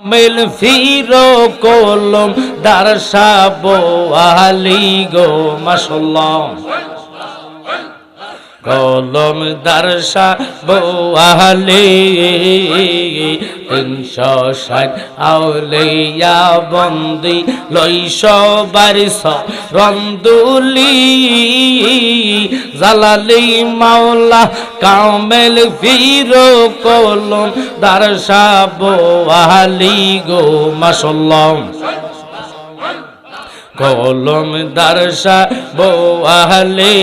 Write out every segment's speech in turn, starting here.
Mail ফিরো কলম দারসা আলি গো মাসাল্লাহ কলম দর্শা বোয়ালে তিনশো ষাট আউলিয়া বন্দি লইশ বারিশ রন্দুলি জালালি মাওলা কামেল ফিরো কলম দর্শা বোয়ালি গো মাসাল্লাহ কলম দর্শা বোয়ালে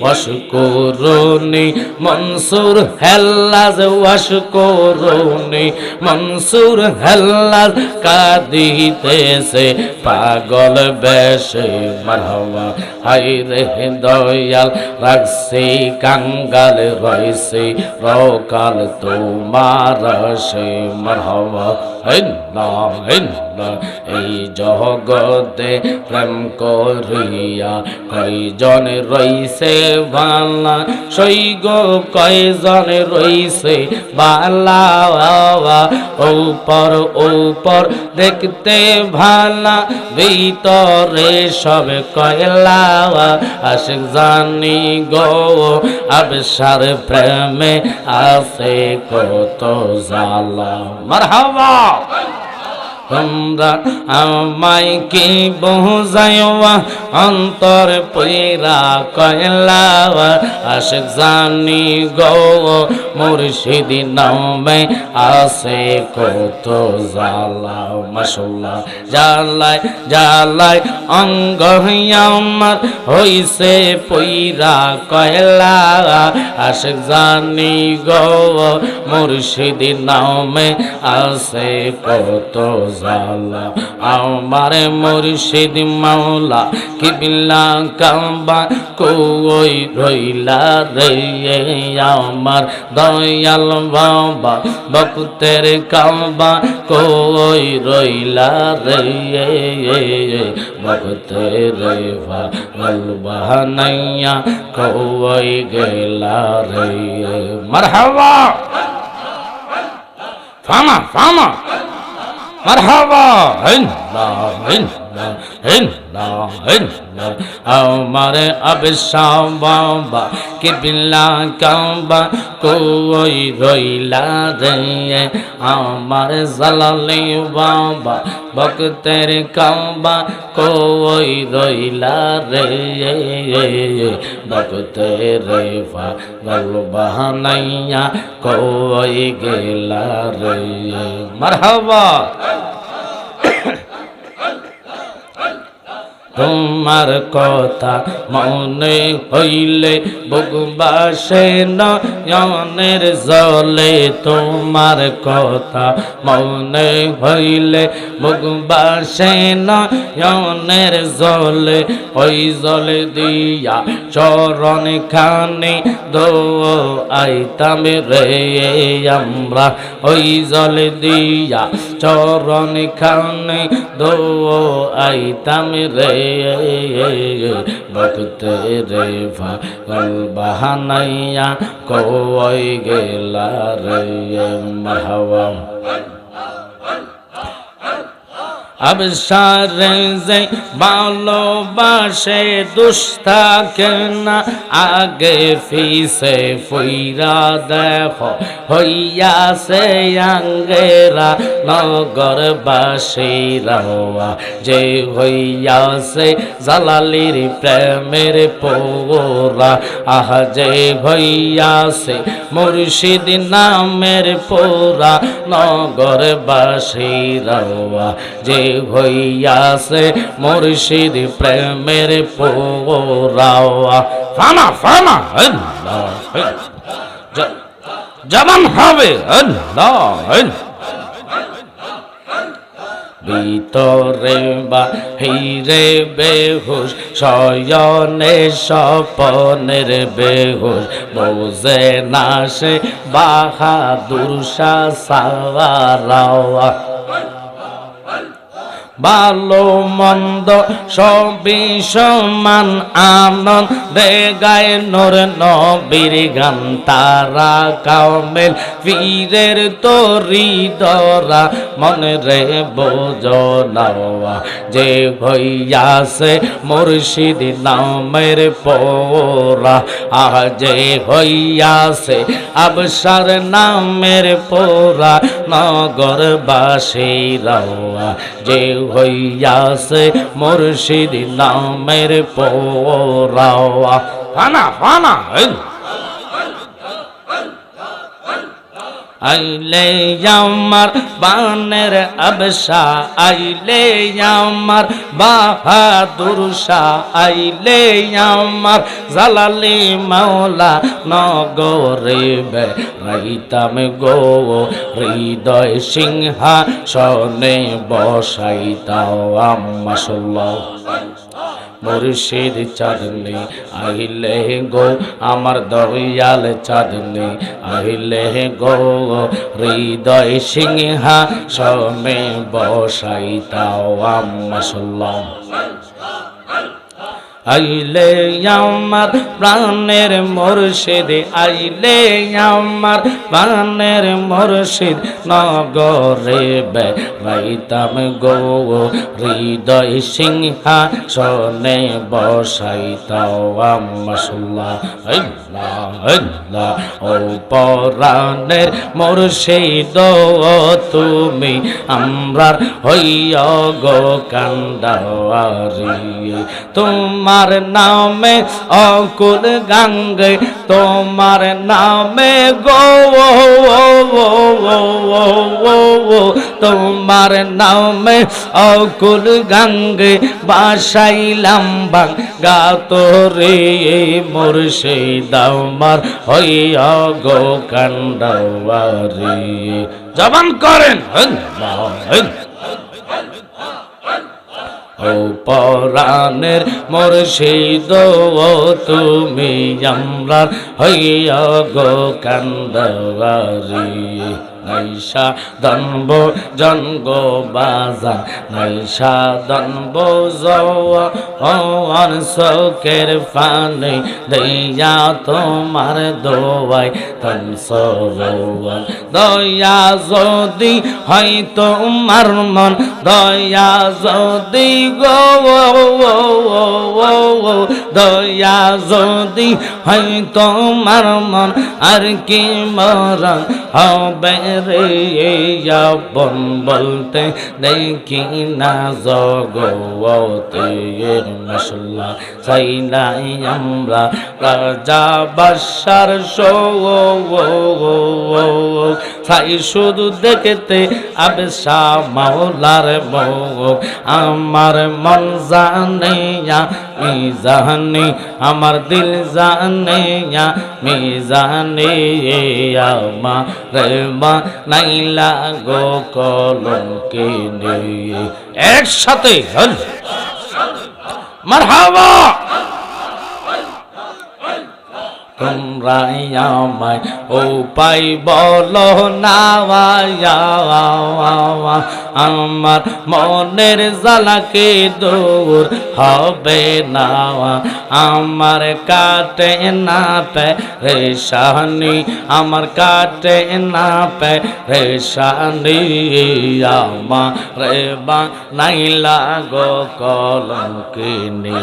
ওয়াশকুরুনি মনসুর হেল্লাজ ওয়াশকুরুনি মনসুর হেল্লাজ কাদিতেছে পাগল বেশে। মারহাবা হাই রে দয়াল, রাখছি, কাঙ্গাল রইছে রকাল তোমার সে মারহাবা হেন্না হেন্না এই জগতে প্রেম করিয়া কয়জন রইছে বালা? সৈগ কয়জন রইছে বালা? উপর উপর দেখতে ভালা। ভিতরে সব কয়লা? আশিক জানি গো, আবসার প্রেমে আছে কত জালা মারহাবা! তোমরা আমায় কি বোঝাইওয়া অন্তর পইরা কয়লা আশিক জানি গো, মুর্শিদি নামে আছে কত জালা মাসাল্লাহ জালাই জালাই অঙ্গ আমার হইছে পইরা কয়লা আশিক জানি গো, মুর্শিদি নামে আসে কত জালা আমার মুর্শিদ মাওলা কিবিল্লা কাবা কই রইলা রে আমার দয়াল বাবা বকুতের কাবা কই রইলা রে বকুতের বাহানাইয়া কই গেলা রে মারহাবা। ফামা ফামা। মারহাবা আমার আবসা বাবা কে বিল্লা কাবা কই রইলা রে, আমার জালালি বাবা, ভক্তের কাবা কই রইলা রে, ভক্তের পাগল বাহানাইয়া কই গেলা রে। মারহাবা। তোমার কথা মনে হইলে বুকবাসে নয়নের জলে। তোমার কথা মনে হইলে বুকবাসে নয়নের জলে। ওই জলে দিয়া চরণ খানে দো আইতাম রে আমরা। ওই জলে দিয়া চরণ খানে দো আইতাম রে ভক্ত রে ভাগল বাহানাইয়া কই গেলা রে মাহবা আবসারে যে ভালোবাসে দুস্তাকে না আগে ফিসে ফুইরা দেখ, হইয়াছে আঙ্গেরা নগর বাসীরা যে হইয়াছে জালালির প্রেমের পোরা, আহ যে হইয়াছে মুর্শিদ নামের পোরা নগর বাসীরা যে হইয়াছে মুর্শিদ প্রেমের পোরাওয়া ফানা আল্লাহ যেমন হবে ভিতরে বা হিরে বেহুশ, শয়নে স্বপনের বেহুশ। বোঝে না সে বাহাদুর শাহ সাওয়ারাওয়া। ভালো মন্দ সবই সমান আনন্দে। গায় নোর নবীর গান, তারা কামেল পীরের তরি দরা মনে রে বোঝনাওয়া যে হইয়াছে মুর্শিদ নামের পোরা। আহ, যে হইয়াছে আবসার নামের পোরা নগরবাসীরাওয়া যে হইয়াছে মুর্শিদ নামের পোরা ফানা ফানা এই আইলে আমার বানের আবসা আইলে আমার বাহাদুর শাহ, আইলে আমার জালালি মাওলা নগরে রাইতাম গো, হৃদয় সিংহা সনে বসাইতাও আম্মাসল্লাহ মুর্শিদ চাঁদনি আহিলে গো আমার দয়াল চাঁদনি আহিলে গো হৃদয় সিংহা সমে বসাইতাও আম্মাসল্লাহ আইলে আমার প্রাণের মুর্শিদ, আইলে আমার প্রাণের মুর্শিদ। নগরে বে রাইতাম গো, হৃদয় সিংহা সনে বসাইতাও আম্মাসুল্লাহ আল্লাহ। পরাণের মুর্শিদ, তুমি আমরার হইয়া গো কান্দারি তোমার নামে অকুল গাঙ্গে তোমার নামে গো তোমার নামে অকুল গাঙ্গে বাসাইলাম বাং গাতরে মুর্শিদ আমার হইয়া গো কান্ডাওয়ারি জবান করেন আল্লাহ, আল্লাহ। ও পরাণের মুর্শিদ ও তুমি আমরা হইয়া গো কান্দারি নাইশা দনব জনগ বাজা নাইশা দনব জওয়ান শোকের ফানে দইয়া তোমার দোয়াই তন সরোয়ান দয়া যদি হয় তোমার মন, দয়া যদি গো দয়া যদি হয় তোমার মন, আর কি মরণ হবে রে আপন বলতে দেখি না জগতে মশলা। চাই নাই আমরা রাজা বাসার শো চাই শুধু দেখতে আবেশা মাওলার মুখ আমার মন জানে মি জানে, আমার দিল জানে মি জানে আমার মা নাইলা গো নেই একসাথে মারহাবা! তোমরাই ও পাই বলো না আমার মনের জ্বালাকে দূর হবে না। আমার কাটে না পে রেশানি, আমার কাটে না পে রেশানি। আমার রে বা নাইলা গো কলঙ্কিনী।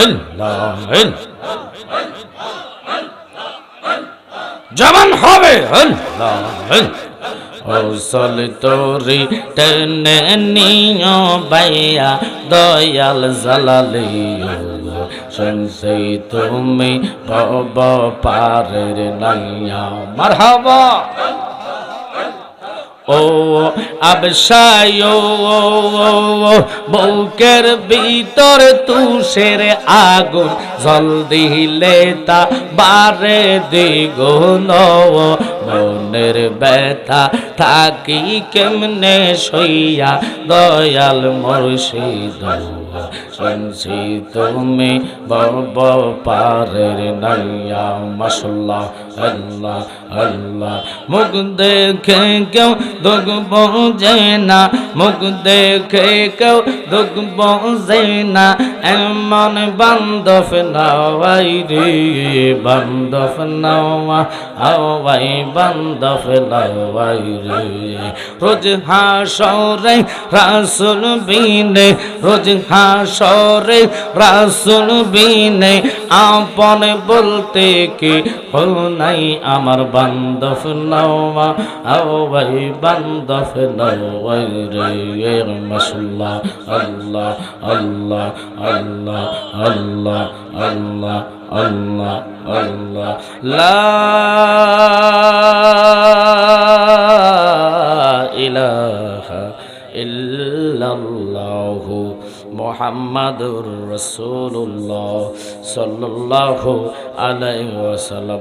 আল্লাহ আল্লাহ জবান হবে। ওসল তোরি টেনে নিও বাইয়া দয়াল জালালি শুনছে তুমি ভব পারের নাইয়া। মারহাবা। ও আবসায় বুকের ভিতর তুষের আগুন জল দিলে তা বারে দিগুন মনের ব্যথা থাকি কেমনে সইয়া দয়াল মুর্শিদ? শুনছি তুমি বব পারের নাইয়া মাসাল্লাহ আল্লাহ আল্লাহ। মুখ দেখে কেউ দুঃখ বোঝে না, মুখ দেখে কেউ দুঃখ বোঝে না। এমন বান্ধব নাওয়াই রে, বান্ধব নাওয়া, আওয়াই, বান্ধব নাওয়াই রে। রোজ হাসরে রাসুল বিনে, রোজ হাসরে রাসুল বিনে আপন বলতে কি হল নাই? আমার নওয়া আওয়াই বান্ধব আল্লাহ আল্লাহ আল্লাহ আল্লাহ আল্লাহ আল্লাহ আল্লাহ, লা ইলাহা ইল্লাল্লাহু। মুহাম্মাদুর রসুল্লাহ সাল্লাহ আলাই ওয়াসাল্লাম।